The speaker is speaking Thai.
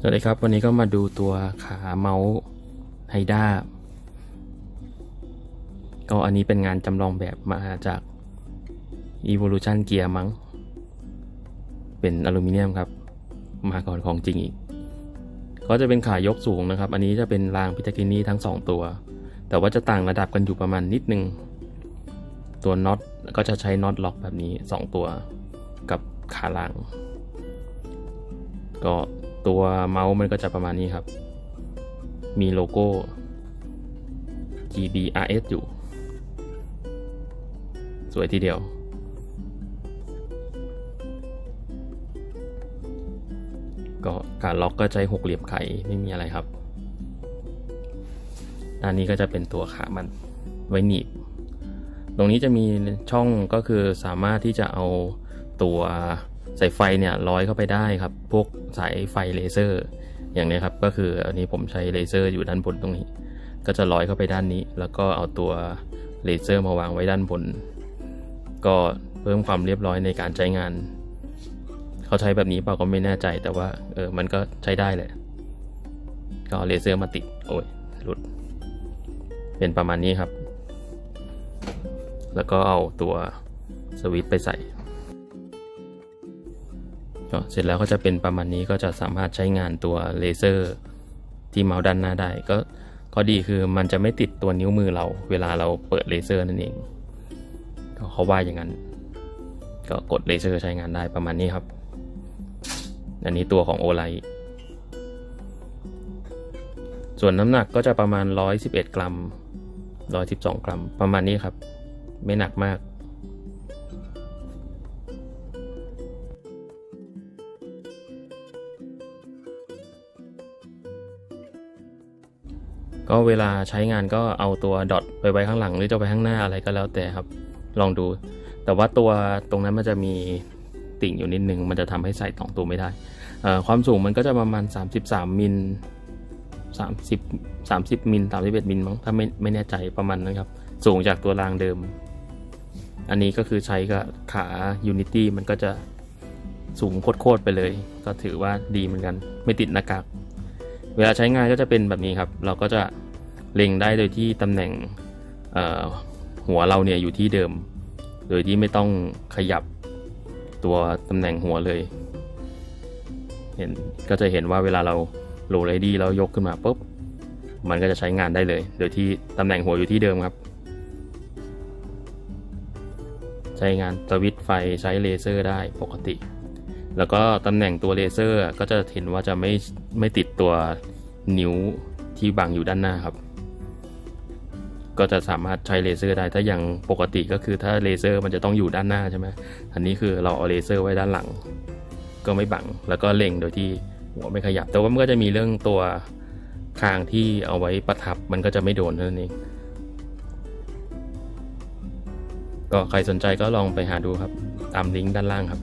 สวัสดีครับ วันนี้ก็มาดูตัวขาเมาส์ไฮด้าก็อันนี้เป็นงานจำลองแบบมาจาก Evolution Gear มั้ง เป็นอลูมิเนียมครับ มาก่อนของจริงอีก ก็จะเป็นขายกสูงนะครับ อันนี้จะเป็นรางพิทากินีทั้ง 2 ตัว แต่ว่าจะต่างระดับกันอยู่ประมาณนิดนึง ตัวน็อตก็จะใช้น็อตล็อกแบบนี้ 2 ตัว กับขาหลังก็ ตัวเมาส์มันก็จะประมาณนี้ครับ มีโลโก้ GBRS อยู่ สวยทีเดียว ก็การล็อกก็ใช้หกเหลี่ยมไขไม่มีอะไรครับ อันนี้ก็จะเป็นตัวขามันไว้หนีบ ตรงนี้จะมีช่องก็คือสามารถที่จะเอาตัว สายไฟเนี่ยร้อยเข้าไปได้ครับ พวกสายไฟเลเซอร์ อย่างนี้ครับ ก็คืออันนี้ผมใช้เลเซอร์อยู่ด้านบนตรงนี้ ก็จะร้อยเข้าไปด้านนี้ แล้วก็เอาตัวเลเซอร์มาวางไว้ด้านบน ก็เพิ่มความเรียบร้อยในการใช้งาน เขาใช้แบบนี้เปล่าก็ไม่แน่ใจ แต่ว่าเออมันก็ใช้ได้แหละ ก็เอาเลเซอร์มาติด โอ้ยหลุด เป็นประมาณนี้ครับ แล้วก็เอาตัวสวิตช์ไปใส่ เสร็จแล้วก็จะเป็นประมาณนี้ก็จะสามารถใช้งานตัวเลเซอร์ที่เมาส์ด้านหน้าได้ก็ข้อดีคือมันจะไม่ติดตัวนิ้วมือเรา เวลาเราเปิดเลเซอร์นั่นเองก็เขาว่าอย่างนั้น ก็กดเลเซอร์ใช้งานได้ประมาณนี้ครับ อันนี้ตัวของโอไลส่วนน้ำหนักก็จะประมาณ 111 กรัม 112 กรัม ประมาณนี้ครับ ไม่หนักมาก ก็เวลาใช้งานก็เอาตัวดอทไปไว้ข้างหลัง หรือจะไปข้างหน้าอะไรก็แล้วแต่ครับ ลองดู แต่ว่าตัวตรงนั้นมันจะมีติ่งอยู่นิดนึง มันจะทำให้ใส่ตองตัวไม่ได้ ความสูงมันก็จะประมาณ 33 มิล 30 30 มิล 31 มิลมั้ง ถ้าไม่ไม่แน่ใจประมาณนั้นครับ สูงจากตัวรางเดิม อันนี้ก็คือใช้กับขา Unity มันก็จะสูงโคตรๆไปเลย ก็ถือว่าดีเหมือนกัน ไม่ติดหน้ากาก เวลาใช้งานก็จะเป็นแบบนี้ครับ เราก็จะ เล็งได้โดยที่ตำแหน่งหัวเราเนี่ยอยู่ที่เดิม โดยที่ไม่ต้องขยับตัวตำแหน่งหัวเลย เห็นก็จะเห็นว่าเวลาเราโหลดไอดีแล้วยกขึ้นมาปุ๊บ มันก็จะใช้งานได้เลย โดยที่ตำแหน่งหัวอยู่ที่เดิมครับ ใช้งานสวิตไฟใช้เลเซอร์ได้ปกติ แล้วก็ตำแหน่งตัวเลเซอร์ก็จะเห็นว่าจะไม่ไม่ติดตัวนิ้วที่บังอยู่ด้านหน้าครับ ก็จะสามารถใช้เลเซอร์ได้ ถ้าอย่างปกติก็คือถ้าเลเซอร์มันจะต้องอยู่ด้านหน้าใช่ไหมอันนี้คือเราเอาเลเซอร์ไว้ด้านหลัง ก็ไม่บัง แล้วก็เล็งโดยที่หัวไม่ขยับ แต่ว่ามันก็จะมีเรื่องตัวคางที่เอาไว้ประทับมันก็จะไม่โดนนั่นเองก็ใครสนใจก็ลองไปหาดูครับ ตามลิงก์ด้านล่างครับ